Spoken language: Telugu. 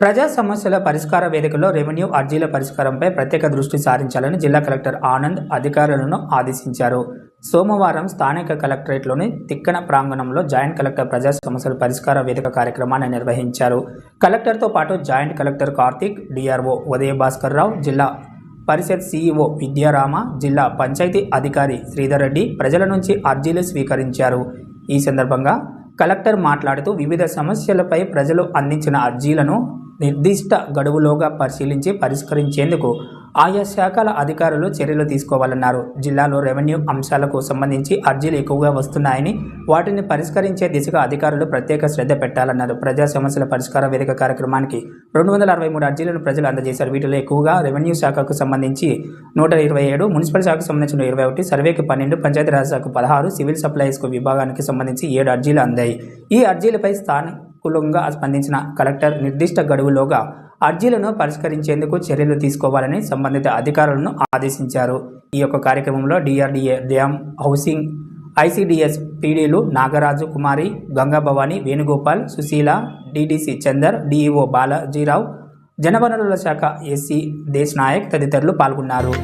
ప్రజా సమస్యల పరిష్కార వేదికలో రెవెన్యూ అర్జీల పరిష్కారంపై ప్రత్యేక దృష్టి సారించాలని జిల్లా కలెక్టర్ ఆనంద్ అధికారులను ఆదేశించారు. సోమవారం స్థానిక కలెక్టరేట్లోని తిక్కన ప్రాంగణంలో జాయింట్ కలెక్టర్ ప్రజా సమస్యల పరిష్కార వేదిక కార్యక్రమాన్ని నిర్వహించారు. కలెక్టర్తో పాటు joint collector Karthik DRO Udaya Bhaskar Rao Zilla Parishad CEO విద్యారామ జిల్లా పంచాయతీ అధికారి శ్రీధర్ రెడ్డి ప్రజల నుంచి అర్జీలు స్వీకరించారు. ఈ సందర్భంగా కలెక్టర్ మాట్లాడుతూ వివిధ సమస్యలపై ప్రజలు అందించిన అర్జీలను నిర్దిష్ట గడువులోగా పరిశీలించి పరిష్కరించేందుకు ఆయా శాఖల అధికారులు చర్యలు తీసుకోవాలన్నారు. జిల్లాలో రెవెన్యూ అంశాలకు సంబంధించి అర్జీలు ఎక్కువగా వస్తున్నాయని వాటిని పరిష్కరించే దిశగా అధికారులు ప్రత్యేక శ్రద్ధ పెట్టాలన్నారు. ప్రజా సమస్యల పరిష్కార వేదిక కార్యక్రమానికి రెండు వందల అరవై మూడు అర్జీలను ప్రజలు అందజేశారు. వీటిలో ఎక్కువగా రెవెన్యూ శాఖకు సంబంధించి నూట ఇరవై ఏడు మున్సిపల్ శాఖకు సంబంధించిన ఇరవై ఒకటి సర్వేకి పన్నెండు పంచాయతీరాజ్ శాఖకు పదహారు సివిల్ సప్లైస్కు విభాగానికి సంబంధించి ఏడు అర్జీలు అందాయి. ఈ అర్జీలపై స్థానిక అనుకూలంగా స్పందించిన కలెక్టర్ నిర్దిష్ట గడువులోగా అర్జీలను పరిష్కరించేందుకు చర్యలు తీసుకోవాలని సంబంధిత అధికారులను ఆదేశించారు. ఈ యొక్క కార్యక్రమంలో డిఆర్డీఏ డ్యామ్ హౌసింగ్ ఐసిడిఎస్ పీడీలు నాగరాజు కుమారి గంగా భవాని వేణుగోపాల్ సుశీల డిడిసి చందర్ డిఈఓ బాలాజీరావు జనవనరుల శాఖ ఎస్సీ దేశ్ నాయక్ తదితరులు పాల్గొన్నారు.